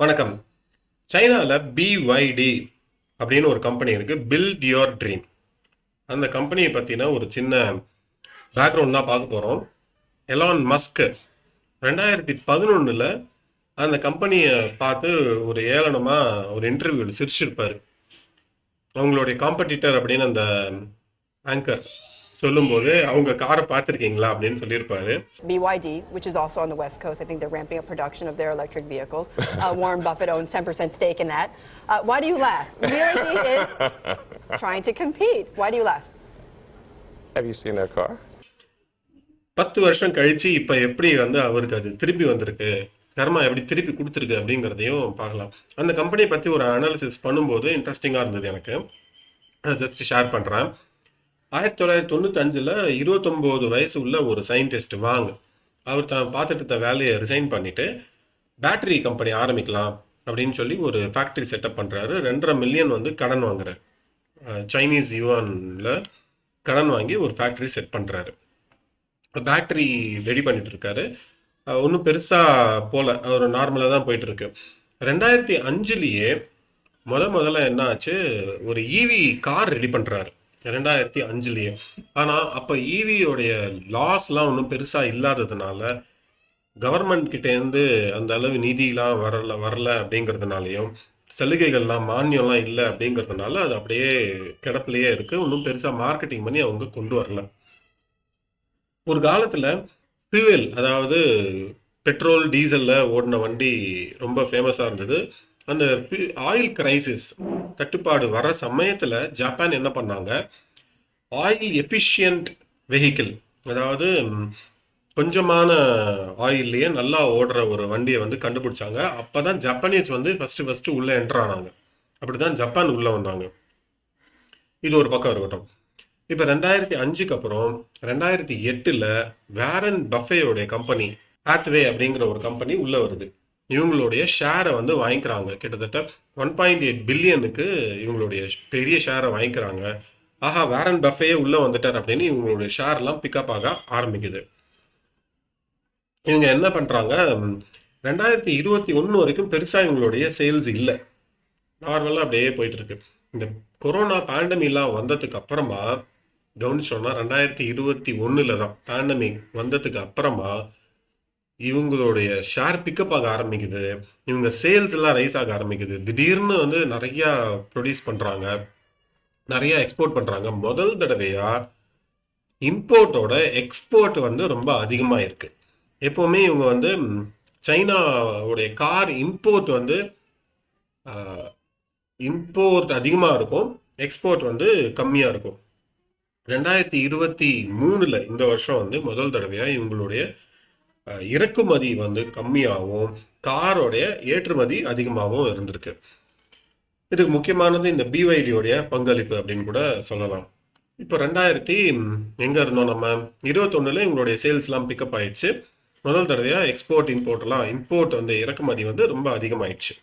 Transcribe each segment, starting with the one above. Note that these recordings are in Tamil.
வணக்கம். சைனாவில் பிஒய்டி அப்படின்னு ஒரு கம்பெனி இருக்குது பில்ட் யுவர் ட்ரீம் அந்த கம்பெனியை பற்றின ஒரு சின்ன பேக்ரவுண்ட் தான் பார்க்க போகிறோம் எலான் மஸ்க் ரெண்டாயிரத்தி பதினொன்றில் அந்த கம்பெனியை பார்த்து ஒரு ஏளனமாக ஒரு இன்டர்வியூவில் சிரிச்சிருப்பார். அவங்களுடைய காம்படிட்டர் அப்படின்னு அந்த ஆங்கர் சொல்லும்போது அவங்க காரை பார்த்துருக்கீங்களா அப்படின்னு சொல்லியிருப்பாரு BYD, which is also on the West Coast. I think they're ramping up production of their electric vehicles. Uh, Warren Buffett owns 10% stake in that. Uh, why do you laugh? BYD is trying to compete. Why do you laugh? Have you seen their car? பத்து வருஷம் கழிச்சு இப்போ எப்படி வந்து அவருக்கு அது திருப்பி வந்திருக்கு கர்மா எப்படி திருப்பி கொடுத்துருக்கு அப்படிங்கிறதையும் பார்க்கலாம் அந்த கம்பெனியை பற்றி ஒரு அனாலிசிஸ் பண்ணும்போது இன்ட்ரெஸ்டிங்காக இருந்தது எனக்கு ஜஸ்ட் ஷேர் பண்ணுறேன் ஆயிரத்தி தொள்ளாயிரத்தி தொண்ணூத்தஞ்சில் இருபத்தொம்போது வயசு உள்ள ஒரு சயின்டிஸ்ட் வாங்க. அவர் தான் பார்த்துட்டு இருந்த வேலையை ரிசைன் பண்ணிவிட்டு பேட்டரி கம்பெனி ஆரம்பிக்கலாம் அப்படின்னு சொல்லி ஒரு ஃபேக்ட்ரி செட்டப் பண்ணுறாரு ரெண்டரை மில்லியன் வந்து கடன் வாங்குறாரு. சைனீஸ் யுவானில் கடன் வாங்கி ஒரு ஃபேக்ட்ரி செட் பண்ணுறாரு பேட்டரி ரெடி பண்ணிட்டு இருக்காரு. ஒன்றும் பெருசாக போல. அவர் நார்மலாக தான் போயிட்டுருக்கு. ரெண்டாயிரத்தி அஞ்சுலேயே முத முதல்ல என்ன ஆச்சு ஒரு ஈவி கார் ரெடி பண்ணுறாரு ரெண்டாயிரத்தி அஞ்சுலேயே. ஆனால் அப்போ ஈவியோடைய லாஸ்லாம் ஒன்றும் பெருசாக இல்லாததுனால கவர்மெண்ட் கிட்டேருந்து அந்த அளவு நிதிலாம் வரல வரல அப்படிங்கிறதுனாலையும் சலுகைகள்லாம் மானியம்லாம் இல்லை அப்படிங்கிறதுனால அது அப்படியே கிடப்பிலேயே இருக்கு. ஒன்றும் பெருசாக மார்க்கெட்டிங் பண்ணி அவங்க கொண்டு வரல. ஒரு காலத்தில் ஃபியூவல் அதாவது பெட்ரோல் டீசல்ல ஓடின வண்டி ரொம்ப ஃபேமஸாக இருந்தது. அந்த ஆயில் கிரைசிஸ் தட்டுப்பாடு வர சமயத்தில் ஜப்பான் என்ன பண்ணாங்க? ஆயில் எஃபிஷியன்ட் வெஹிக்கிள் அதாவது கொஞ்சமான ஆயில்லையே நல்லா ஓடுற ஒரு வண்டியை வந்து கண்டுபிடிச்சாங்க. அப்போ தான் ஜப்பானீஸ் வந்து ஃபஸ்ட்டு ஃபஸ்ட்டு உள்ளே என்டர் ஆனாங்க. அப்படிதான் ஜப்பான் உள்ளே வந்தாங்க. இது ஒரு பக்கம் இருக்கட்டும். இப்போ ரெண்டாயிரத்தி அஞ்சுக்கு அப்புறம் ரெண்டாயிரத்தி எட்டில் வேரன் பஃபேயோடைய கம்பெனி ஆத்வே அப்படிங்கிற ஒரு கம்பெனி உள்ளே வருது. இவங்களுடைய ஷேரை வந்து வாங்கிக்கிறாங்க. கிட்டத்தட்ட ஒன் பாயிண்ட் எயிட் பில்லியனுக்கு இவங்களுடைய பெரிய ஷேரை வாங்கிக்கிறாங்க. ஆஹா வேரன் பஃபேயே உள்ளே வந்துட்டார் அப்படின்னு இவங்களுடைய ஷேர்லாம் பிக்கப் ஆக ஆரம்பிக்குது. இவங்க என்ன பண்ணுறாங்க ரெண்டாயிரத்தி இருபத்தி ஒன்று வரைக்கும் பெருசாக இவங்களுடைய சேல்ஸ் இல்லை. நார்மலாக அப்படியே போயிட்டு இருக்கு. இந்த கொரோனா பேண்டமிக்லாம் வந்ததுக்கு அப்புறமா கவனிச்சோன்னா ரெண்டாயிரத்தி இருபத்தி ஒன்றில் தான் பேண்டமிக் வந்ததுக்கு அப்புறமா இவங்களுடைய ஷேர் பிக்கப் ஆக ஆரம்பிக்குது. இவங்க சேல்ஸ் எல்லாம் ரைஸ் ஆக ஆரம்பிக்குது. திடீர்னு வந்து நிறைய ப்ரொடியூஸ் பண்ணுறாங்க நிறைய எக்ஸ்போர்ட் பண்ணுறாங்க முதல் தடவையாக இம்போர்ட்டோட எக்ஸ்போர்ட் வந்து ரொம்ப அதிகமாக இருக்குது எப்போவுமே இவங்க வந்து சைனாவுடைய கார் இம்போர்ட் வந்து இம்போர்ட் அதிகமாக இருக்கும். எக்ஸ்போர்ட் வந்து கம்மியாக இருக்கும். ரெண்டாயிரத்தி இருபத்தி மூணில் இந்த வருஷம் வந்து முதல் தடவையாக இவங்களுடைய இறக்குமதி வந்து கம்மியாகவும் காரோடைய ஏற்றுமதி அதிகமாகவும் இருந்திருக்கு. இதுக்கு முக்கியமானது இந்த பிவைடியோடைய பங்களிப்பு அப்படின்னு கூட சொல்லலாம். இப்போ ரெண்டாயிரத்தி எங்கே இருந்தோம் நம்ம? இருபத்தொன்னுல இவங்களுடைய சேல்ஸ்லாம் பிக்கப் ஆயிடுச்சு. முதல் தடவையாக எக்ஸ்போர்ட் இம்போர்ட்லாம் இம்போர்ட் வந்து இறக்குமதி வந்து ரொம்ப அதிகமாயிடுச்சு.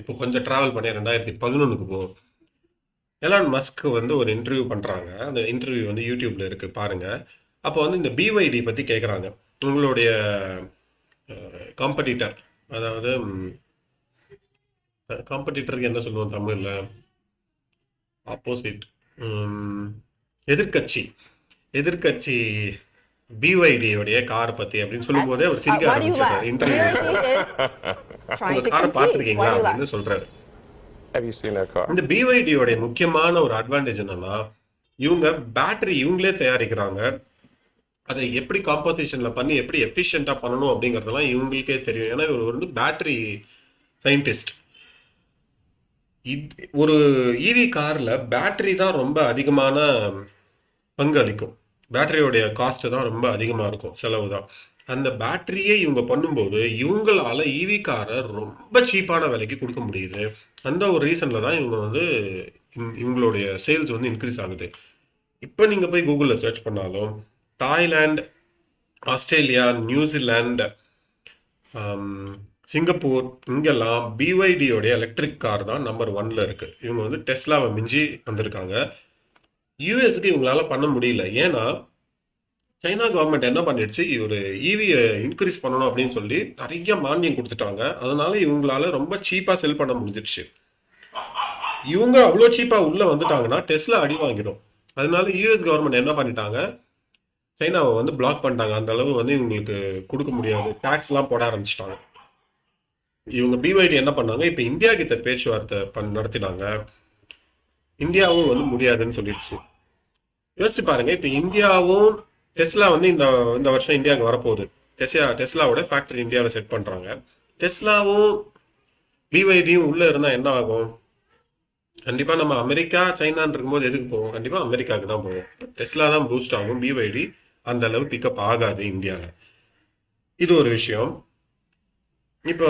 இப்போ கொஞ்சம் ட்ராவல் பண்ணி ரெண்டாயிரத்தி பதினொன்றுக்கு போகும் எலான் மஸ்க் வந்து ஒரு இன்டர்வியூ பண்ணுறாங்க அந்த இன்டர்வியூ வந்து யூடியூப்ல இருக்கு பாருங்க. அப்போ வந்து இந்த பிவைடி பற்றி கேட்குறாங்க உங்களுடைய காம்படிட்டர் அதாவது காம்படிட்டருக்கு என்ன சொல்லுவோம் தமிழ்ல ஆப்போசிட் எதிர்க்கட்சி BYD உடைய கார் பத்தி அப்படின்னு சொல்லும்போதே அவர் Uh, சிரிக்க? ஆரம்பிச்சிட்டார் இன்டர்வியூ உங்க காரை. பார்த்துருக்கீங்களா? அப்படின்னு சொல்றாரு Have you seen their car? இந்த பிவைடியோடைய முக்கியமான ஒரு அட்வான்டேஜ் என்னன்னா இவங்க பேட்டரி இவங்களே தயாரிக்கிறாங்க அதை எப்படி காம்போசிஷன்ல பண்ணி எப்படி எஃபிஷியண்டா பண்ணணும் அப்படிங்கறதெல்லாம் இவங்களுக்கே தெரியும். ஏன்னா இவர் வந்து பேட்டரி சயின்டிஸ்ட் ஒரு ஈவி கார்ல பேட்டரி தான் ரொம்ப அதிகமான பங்கு அளிக்கும். பேட்டரியோடைய காஸ்ட் தான் ரொம்ப அதிகமாக இருக்கும் செலவு தான். அந்த பேட்டரியே இவங்க பண்ணும்போது இவங்களால ஈவி காரை ரொம்ப சீப்பான விலைக்கு கொடுக்க முடியுது. அந்த ஒரு ரீசன்ல தான் இவங்க வந்து இவங்களுடைய சேல்ஸ் வந்து இன்க்ரீஸ் ஆகுது. இப்போ நீங்கள் போய் கூகுளில் சர்ச் பண்ணாலும் தாய்லாந்து ஆஸ்திரேலியா நியூசிலாந்து சிங்கப்பூர் இங்கெல்லாம் பிவைடியோடைய எலக்ட்ரிக் கார் தான் நம்பர் ஒன்ல இருக்கு. இவங்க வந்து டெஸ்லாவை மிஞ்சி வந்திருக்காங்க. யூஎஸ்க்கு இவங்களால பண்ண முடியல. ஏன்னா சைனா கவர்மெண்ட் என்ன பண்ணிடுச்சு? ஒரு ஈவியை இன்க்ரீஸ் பண்ணணும் அப்படின்னு சொல்லி நிறைய மானியம் கொடுத்துட்டாங்க. அதனால இவங்களால ரொம்ப சீப்பாக செல் பண்ண முடிஞ்சிடுச்சு. இவங்க அவ்வளோ சீப்பாக உள்ளே வந்துட்டாங்கன்னா டெஸ்லா அடி வாங்கிடும். அதனால யூஎஸ் கவர்மெண்ட் என்ன பண்ணிட்டாங்க? சைனாவை வந்து பிளாக் பண்ணிட்டாங்க. அந்த அளவு வந்து இவங்களுக்கு கொடுக்க முடியாது. டேக்ஸ்லாம் எல்லாம் போட ஆரம்பிச்சிட்டாங்க. இவங்க பிவைடி என்ன பண்ணாங்க? இப்போ இந்தியா கிட்ட பேச்சுவார்த்தை பண் நடத்தினாங்க. இந்தியாவும் வந்து முடியாதுன்னு சொல்லிடுச்சு. யோசிச்சு பாருங்க. இப்போ இந்தியாவும் டெஸ்லா வந்து இந்த இந்த வருஷம் இந்தியாவுக்கு வரப்போகுது. டெஸ்லா டெஸ்லாவோட ஃபேக்டரி இந்தியாவில் செட் பண்றாங்க. டெஸ்லாவும் பிவைடியும் உள்ள இருந்தா என்ன ஆகும்? கண்டிப்பா நம்ம அமெரிக்கா சைனான் இருக்கும்போது எதுக்கு போவோம்? கண்டிப்பா அமெரிக்காவுக்கு தான் போவோம். டெஸ்லா தான் பூஸ்ட் ஆகும். பிவைடி அந்த அளவு பிக்கப் ஆகாது இந்தியாவில் இது ஒரு விஷயம். இப்போ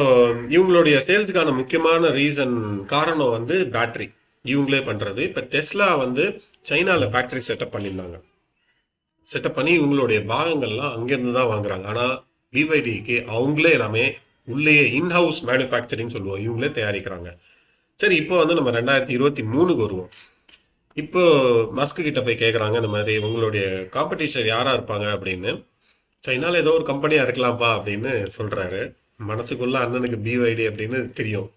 இவங்களுடைய சேல்ஸுக்கான முக்கியமான ரீசன் காரணம் வந்து பேட்ரி இவங்களே பண்ணுறது இப்போ டெஸ்லா வந்து சைனாவில் ஃபேக்ட்ரி செட்டப் பண்ணியிருந்தாங்க. செட்டப் பண்ணி இவங்களுடைய பாகங்கள்லாம் அங்கேருந்து தான் வாங்குறாங்க. ஆனால் பிவைடிக்கு அவங்களே எல்லாமே உள்ளேயே இன்ஹவுஸ் மேனுஃபேக்சரிங் சொல்லுவோம். இவங்களே தயாரிக்கிறாங்க. சரி இப்போ வந்து நம்ம ரெண்டாயிரத்தி இருபத்தி மூணுக்கு வருவோம். இப்போ மஸ்க் கிட்ட போய் கேட்குறாங்க இந்த மாதிரி உங்களுடைய காம்படிஷன் யாரா இருப்பாங்க அப்படின்னு. சைனால ஏதோ ஒரு கம்பெனியா இருக்கலாம்ப்பா அப்படின்னு சொல்றாரு. மனசுக்குள்ள அண்ணனுக்கு பிஒய்டி அப்படின்னு தெரியும்.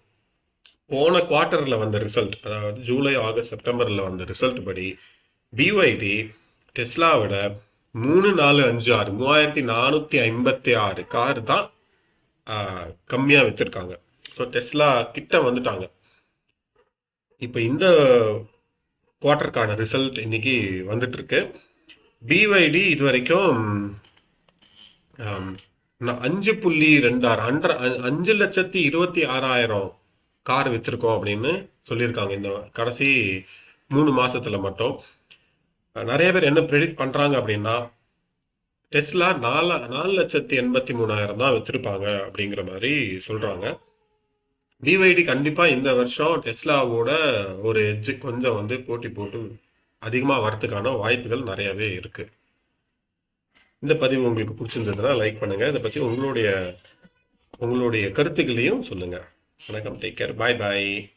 போன குவார்ட்டர்ல வந்த ரிசல்ட் அதாவது ஜூலை ஆகஸ்ட் செப்டம்பர்ல வந்த ரிசல்ட் படி பிஒய்டி டெஸ்லாவோட மூணு நாலு அஞ்சு ஆறு மூவாயிரத்தி நானூத்தி ஐம்பத்தி ஆறு கார் தான் கம்மியா வித்திருக்காங்க. ஸோ டெஸ்லா கிட்ட வந்துட்டாங்க. இப்போ இந்த குவார்டருக்கான ரிசல்ட் இன்னைக்கு வந்துட்டு இருக்கு பிஒய்டி இது வரைக்கும் நான் அஞ்சு புள்ளி ரெண்டாறு அண்டர் அஞ்சு லட்சத்தி இருபத்தி ஆறாயிரம் கார் வச்சிருக்கோம் அப்படின்னு சொல்லியிருக்காங்க. இந்த கடைசி மூணு மாசத்துல மட்டும். நிறைய பேர் என்ன ப்ரெடிக்ட் பண்றாங்க அப்படின்னா டெஸ்லா நாலு நாலு லட்சத்தி எண்பத்தி மூணாயிரம் தான் வச்சிருப்பாங்க அப்படிங்கிற மாதிரி சொல்றாங்க. பிவைடி கண்டிப்பா இந்த வருஷம் டெஸ்லாவோட ஒரு எட்ஜு கொஞ்சம் வந்து போட்டி போட்டு அதிகமாக வரதுக்கான வாய்ப்புகள் நிறையவே இருக்கு. இந்த பதிவு உங்களுக்கு பிடிச்சிருந்ததுன்னா லைக் பண்ணுங்க. இதை பற்றி உங்களுடைய உங்களுடைய கருத்துக்களையும் சொல்லுங்க. வணக்கம். டேக் கேர் பாய் பாய்